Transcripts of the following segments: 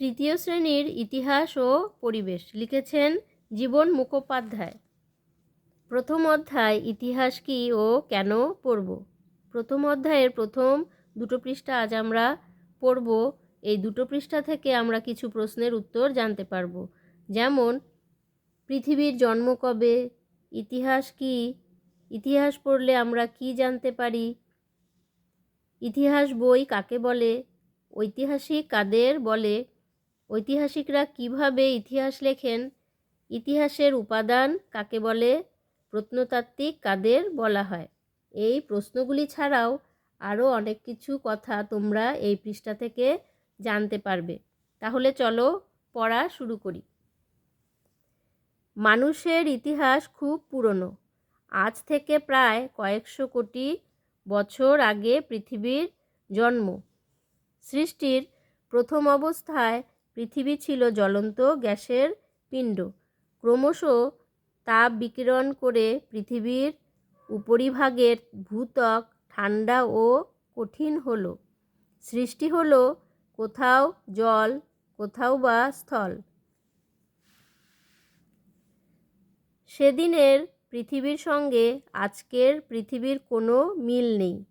তৃতীয় শ্রেণির ইতিহাস ও পরিবেশ লিখেছেন জীবন মুখোপাধ্যায়। প্রথম অধ্যায়, ইতিহাস কি ও কেন পড়ব? প্রথম অধ্যায়ের প্রথম দুটো পৃষ্ঠা আজ আমরা পড়ব। এই দুটো পৃষ্ঠা থেকে আমরা কিছু প্রশ্নের উত্তর জানতে পারব। যেমন, পৃথিবীর জন্ম কবে? ইতিহাস কি? ইতিহাস পড়লে আমরা কি জানতে পারি? ইতিহাস বই কাকে বলে? ঐতিহাসিক কাদের বলে? ঐতিহাসিকরা কীভাবে ইতিহাস লেখেন? ইতিহাসের উপাদান কাকে বলে? প্রত্নতাত্ত্বিক কাদের বলা হয়? এই প্রশ্নগুলি ছাড়াও আরও অনেক কিছু কথা তোমরা এই পৃষ্ঠা থেকে জানতে পারবে। তাহলে চলো পড়া শুরু করি। মানুষের ইতিহাস খুব পুরনো। আজ থেকে প্রায় কয়েকশো কোটি বছর আগে পৃথিবীর জন্ম। সৃষ্টির প্রথম অবস্থায় পৃথিবী ছিল জ্বলন্ত গ্যাসের পিণ্ড। ক্রমশ তাপ বিকিরণ করে পৃথিবীর উপরিভাগের ভূত্বক ঠান্ডা ও কঠিন হলো। সৃষ্টি হলো কোথাও জল, কোথাও বা স্থল। সেদিনের পৃথিবীর সঙ্গে আজকের পৃথিবীর কোনো মিল নেই।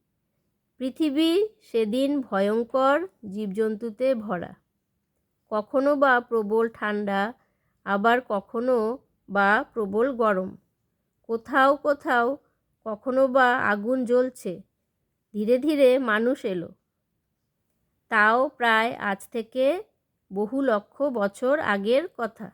পৃথিবী সেদিন ভয়ঙ্কর জীবজন্তুতে ভরা। কখনো বা প্রবল ঠান্ডা, আবার কখনো বা প্রবল গরম। কোথাও কোথাও কখনো বা আগুন জ্বলছে। ধীরে ধীরে মানুষ এলো। তাও প্রায় আজ থেকে বহু লক্ষ বছর আগের কথা।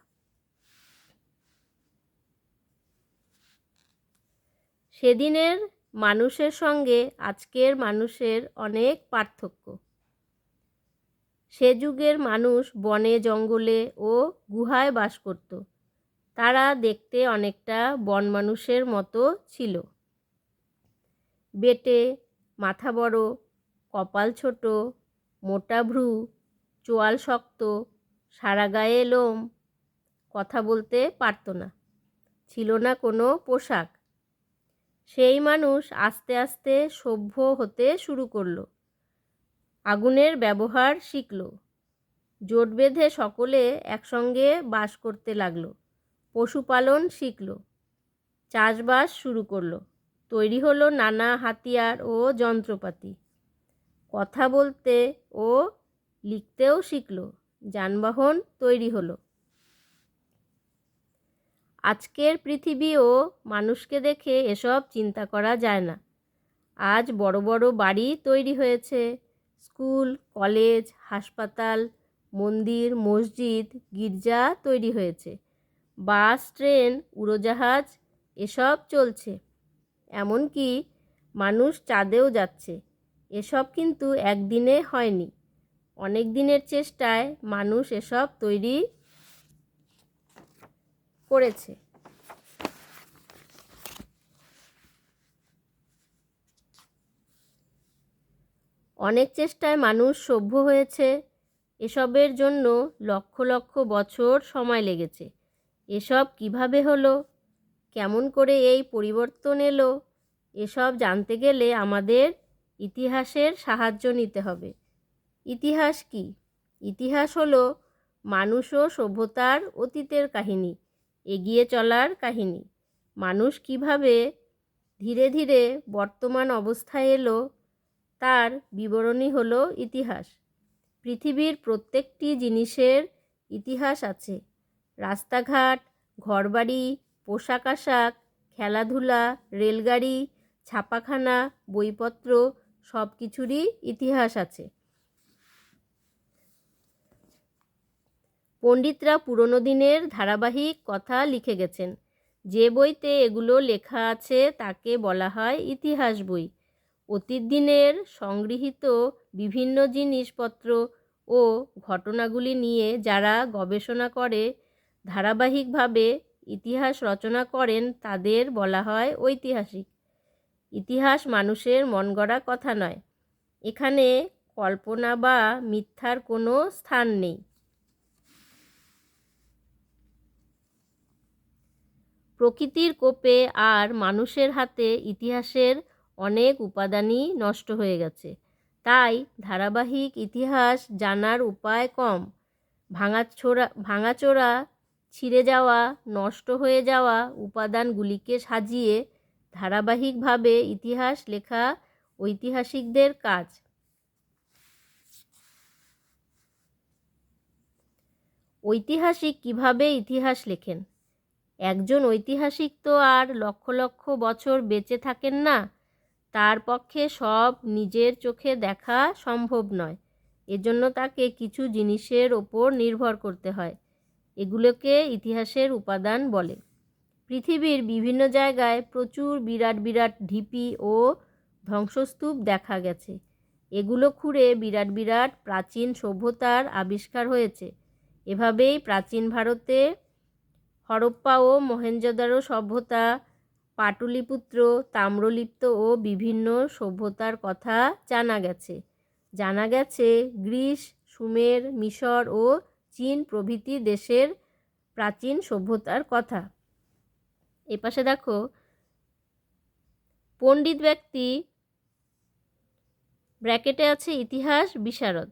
সেদিনের মানুষের সঙ্গে আজকের মানুষের অনেক পার্থক্য। সে যুগের মানুষ বনে, জঙ্গলে ও গুহায় বাস করত। তারা দেখতে অনেকটা বন মানুষের মতো ছিল। বেটে, মাথা বড়, কপাল ছোট, মোটা ভ্রু, চোয়াল শক্ত, সারা গায়ে লোম, কথা বলতে পারত না, ছিল না কোনো পোশাক। সেই মানুষ আস্তে আস্তে সভ্য হতে শুরু করল। আগুনের ব্যবহার শিখল। জোট বেঁধে সকলে একসঙ্গে বাস করতে লাগল। পশুপালন শিখল। চাষবাস শুরু করল। তৈরি হলো নানা হাতিয়ার ও যন্ত্রপাতি। কথা বলতে ও লিখতেও শিখল। যানবাহন তৈরি হলো। আজকের পৃথিবী ও মানুষকে দেখে এসব চিন্তা করা যায় না। আজ বড় বড় বাড়ি তৈরি হয়েছে। স্কুল, কলেজ, হাসপাতাল, মন্দির, মসজিদ, গির্জা তৈরি হয়েছে। বাস, ট্রেন, উড়োজাহাজ, এসব চলছে। এমনকি মানুষ চাঁদেও যাচ্ছে। এসব কিন্তু একদিনে হয়নি। অনেক দিনের চেষ্টায় মানুষ এসব তৈরি করেছে। অনেক চেষ্টায় মানুষ সভ্য হয়েছে। এসবের জন্য লক্ষ লক্ষ বছর সময় লেগেছে। এসব কীভাবে হলো? কেমন করে এই পরিবর্তন এলো? এসব জানতে গেলে আমাদের ইতিহাসের সাহায্য নিতে হবে। ইতিহাস কি? ইতিহাস হলো মানুষ ও সভ্যতার অতীতের কাহিনী, এগিয়ে চলার কাহিনী। মানুষ কীভাবে ধীরে ধীরে বর্তমান অবস্থায় এলো তার বিবরণী হল ইতিহাস। পৃথিবীর প্রত্যেকটি জিনিসের ইতিহাস আছে। রাস্তাঘাট, ঘরবাড়ি, পোশাক আশাক, খেলাধুলা, রেলগাড়ি, ছাপাখানা, বইপত্র সব কিছুরই ইতিহাস আছে। পণ্ডিতরা পুরনো দিনের ধারাবাহিক কথা লিখে গেছেন। যে বইতে এগুলো লেখা আছে তাকে বলা হয় ইতিহাস বই। অতীত দিনের সংগৃহীত বিভিন্ন জিনিসপত্র ও ঘটনাগুলি নিয়ে যারা গবেষণা করে, ধারাবাহিকভাবে ইতিহাস রচনা করেন তাদের বলা হয় ঐতিহাসিক। ইতিহাস মানুষের মন গড়া কথা নয়। এখানে কল্পনা বা মিথ্যার কোনো স্থান নেই। প্রকৃতির কোপে আর মানুষের হাতে ইতিহাসের অনেক উপাদানই নষ্ট হয়ে গেছে। তাই ধারাবাহিক ইতিহাস জানার উপায় কম। ভাঙাচোরা ভাঙাচোরা, ছিঁড়ে যাওয়া, নষ্ট হয়ে যাওয়া উপাদানগুলিকে সাজিয়ে ধারাবাহিকভাবে ইতিহাস লেখা ঐতিহাসিকদের কাজ। ঐতিহাসিক কীভাবে ইতিহাস লেখেন? একজন ঐতিহাসিক তো আর লক্ষ লক্ষ বছর বেঁচে থাকেন না। তার পক্ষে সব নিজের চোখে দেখা সম্ভব নয়। এজন্য তাকে কিছু জিনিসের ওপর নির্ভর করতে হয়। এগুলোকে ইতিহাসের উপাদান বলে। পৃথিবীর বিভিন্ন জায়গায় প্রচুর বিরাট বিরাট ঢিপি ও ধ্বংসস্তূপ দেখা গেছে। এগুলো খুঁড়ে বিরাট বিরাট প্রাচীন সভ্যতার আবিষ্কার হয়েছে। এভাবেই প্রাচীন ভারতে হরপ্পা ও মহেঞ্জোদারো সভ্যতা পাটলিপুত্র, তাম্রলিপ্ত ও বিভিন্ন সভ্যতার কথা জানা গেছে। জানা গেছে, গ্রিস, সুমের, মিশর ও চীন প্রভৃতি দেশের প্রাচীন সভ্যতার কথা। এপাশে দেখো, পণ্ডিত ব্যক্তি, ব্র্যাকেটে আছে ইতিহাস বিশারদ।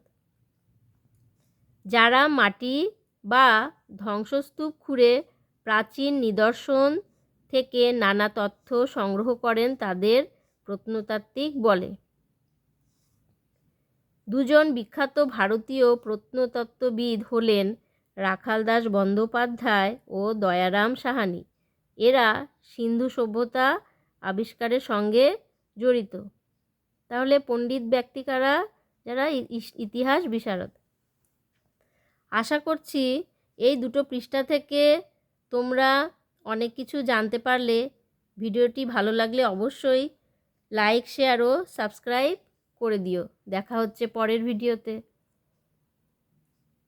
যারা মাটি বা ধ্বংসস্তূপ খুঁড়ে প্রাচীন নিদর্শন থেকে নানা তথ্য সংগ্রহ করেন তাদের প্রত্নতাত্ত্বিক বলে। দুজন বিখ্যাত ভারতীয় প্রত্নতত্ত্ববিদ হলেন রাখালদাস বন্দ্যোপাধ্যায় ও দয়ারাম সাহানি। এরা সিন্ধু সভ্যতা আবিষ্কারের সঙ্গে জড়িত। তাহলে পণ্ডিত ব্যক্তিকারা যারা ইতিহাস বিশারদ। আশা করছি এই দুটো পৃষ্ঠা থেকে তোমরা অনেক কিছু জানতে পারলে ভিডিওটি ভালো লাগলে অবশ্যই লাইক, শেয়ার ও সাবস্ক্রাইব করে দিও। দেখা হচ্ছে পরের ভিডিওতে।